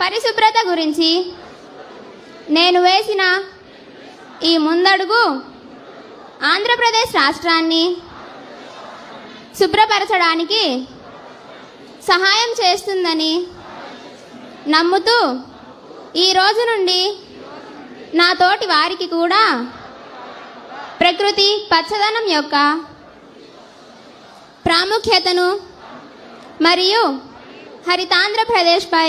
పరిశుభ్రత గురించి నేను వేసిన ఈ ముందడుగు ఆంధ్రప్రదేశ్ రాష్ట్రాన్ని శుభ్రపరచడానికి సహాయం చేస్తుందని నమ్ముతూ ఈ రోజు నుండి నా తోటి వారికి కూడా ప్రకృతి పచ్చదనం యొక్క ప్రాముఖ్యతను మరియు హరితాంధ్రప్రదేశ్పై